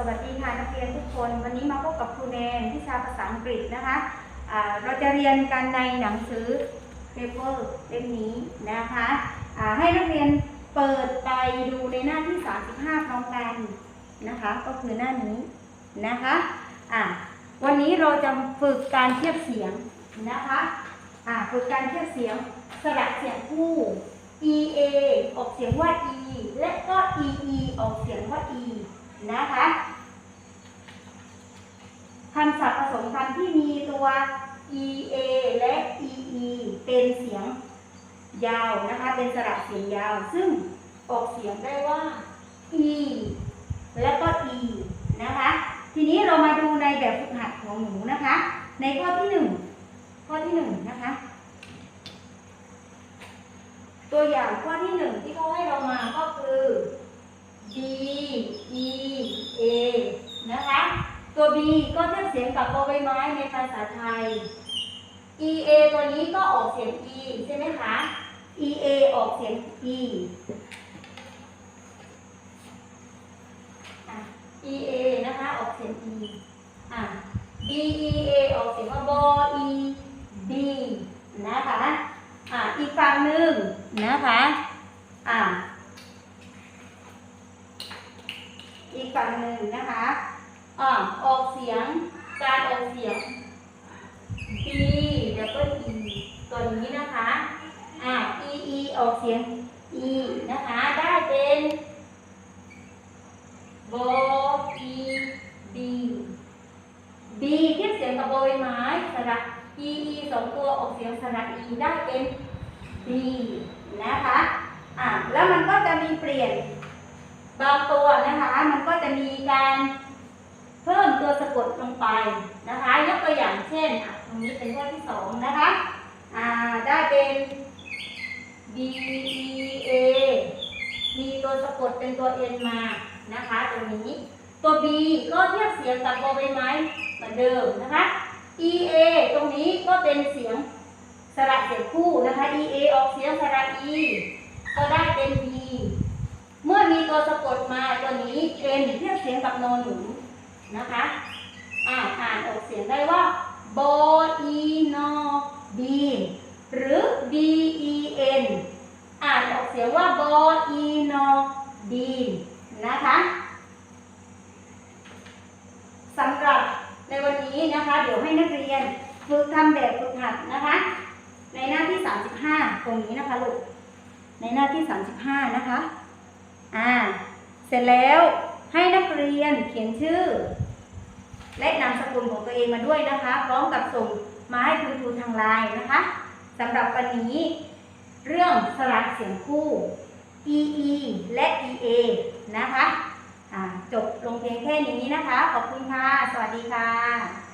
สวัสดีค่ะนักเรียนทุกคน วันนี้มาพบกับครูแนนวิชาภาษาอังกฤษนะคะอ่าเราจะเรียนกันในหนังสือ paper เล่มนี้นะคะอ่าให้นักเรียนเปิดไปดูในหน้าที่ 35 พร้อมกันนะคะ ก็คือหน้านี้นะคะอ่าวันนี้เราจะฝึกการเทียบเสียงนะคะอ่าฝึกการเทียบเสียงสระเสียงคู่ e a ออกเสียงว่า e และก็ e e ออกเสียงว่า e นะคะ คำศัพท์ผสมคำที่มีตัว e a และ e e เป็นเสียงยาวนะคะ เป็นสระเสียงยาว ซึ่งออกเสียงได้ว่า e และก็ e นะคะ ทีนี้เรามาดูในแบบฝึกหัดของหนูนะคะ ในข้อที่หนึ่งข้อที่หนึ่งนะคะ ตัวอย่างข้อที่หนึ่งที่เขาให้เรามาก็คือ D E A ตัว B ก็เทียบเสียงกับตัวใบไม้ในภาษาไทย E A ตัวนี้ก็ออกเสียง E ใช่ไหมคะ E A ออกเสียง E อะ E A นะคะ ออกเสียง E อะ B E A ออกเสียงว่า b E B นะคะ อะ อีกฝั่งหนึ่งนะคะ อะ อีกฝั่งหนึ่งนะคะ เสียง การออกเสียง B แล้วก็ E ตัวนี้นะคะอ่า E E ออกเสียง E นะคะ ได้เป็น b E B B เทียบเสียงกับโบยไม้สระ E E สองตัวออกเสียงสระ E ได้เป็น B นะคะอ่าแล้วมันก็จะมีเปลี่ยนบางตัวนะคะ มันก็จะมีการ เพิ่มตัวสะกดลงไปนะคะยกตัวอย่างเช่นตรงนี้เป็นข้อที่สองนะคะอ่าได้เป็น B E A มีตัวสะกดเป็นตัว N มานะคะตรงนี้ตัว B ก็เทียบเสียงกับตัวใบไม้เหมือนเดิมนะคะ E A ตรงนี้ก็เป็นเสียงสระเสียงคู่นะคะ E A ออกเสียงสระ E ก็ได้เป็น B เมื่อมีตัวสะกดมาตัวนี้ N เทียบเสียงกับนอนหนู นะคะอ่าอ่านออกเสียงได้ว่า b e n o b หรือ b e n อ่านออกเสียงว่า b e n o b นะคะสำหรับในวันนี้นะคะ เดี๋ยวให้นักเรียนฝึกทำแบบฝึกหัดนะคะ ในหน้าที่ 35 ตรงนี้นะคะลูกในหน้าที่ 35 นะคะ อ่า เสร็จแล้ว ให้นักเรียนเขียนชื่อ และนามสกุลของตัวเองมาด้วยนะคะ พร้อมกับส่งมาให้คุณครูทางไลน์นะคะสำหรับวันนี้ เรื่องสระเสียงคู่ e e และ e a นะคะะจบลงเพียงแค่นี้นะคะ ขอบคุณค่ะ สวัสดีค่ะ